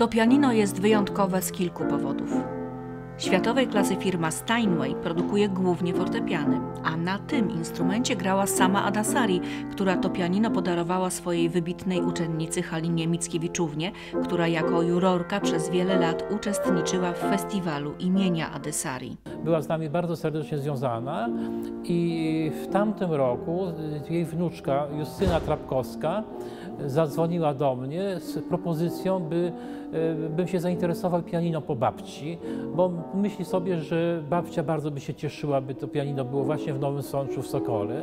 To pianino jest wyjątkowe z kilku powodów. Światowej klasy firma Steinway produkuje głównie fortepiany, a na tym instrumencie grała sama Adasari, która to pianino podarowała swojej wybitnej uczennicy Halinie Mickiewiczównie, która jako jurorka przez wiele lat uczestniczyła w festiwalu imienia Adasari. była z nami bardzo serdecznie związana i w tamtym roku jej wnuczka Justyna Trapkowska zadzwoniła do mnie z propozycją, by, e, bym się zainteresował pianino po babci, bo myśli sobie, że babcia bardzo by się cieszyła, by to pianino było właśnie w Nowym Sączu w Sokole.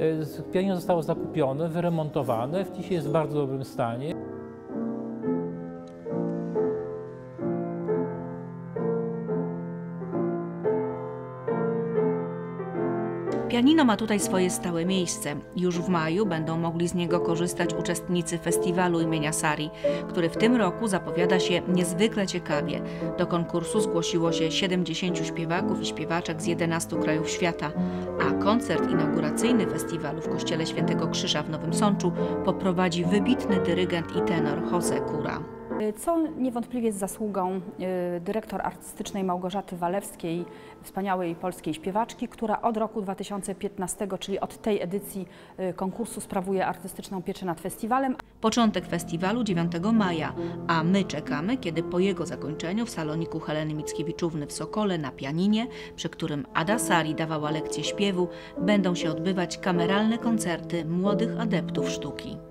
E, Pianino zostało zakupione, wyremontowane, w dzisiaj jest w bardzo dobrym stanie. Pianino ma tutaj swoje stałe miejsce. Już w maju będą mogli z niego korzystać uczestnicy festiwalu imienia Sari, który w tym roku zapowiada się niezwykle ciekawie. Do konkursu zgłosiło się 70 śpiewaków i śpiewaczek z 11 krajów świata, a koncert inauguracyjny festiwalu w Kościele Świętego Krzyża w Nowym Sączu poprowadzi wybitny dyrygent i tenor Jose Cura. Co niewątpliwie jest zasługą y, dyrektor artystycznej Małgorzaty Walewskiej, wspaniałej polskiej śpiewaczki, która od roku 2015, czyli od tej edycji y, konkursu, sprawuje artystyczną pieczę nad festiwalem. Początek festiwalu 9 maja, a my czekamy, kiedy po jego zakończeniu w saloniku Heleny Mickiewiczówny w Sokole na pianinie, przy którym Ada Sari dawała lekcje śpiewu, będą się odbywać kameralne koncerty młodych adeptów sztuki.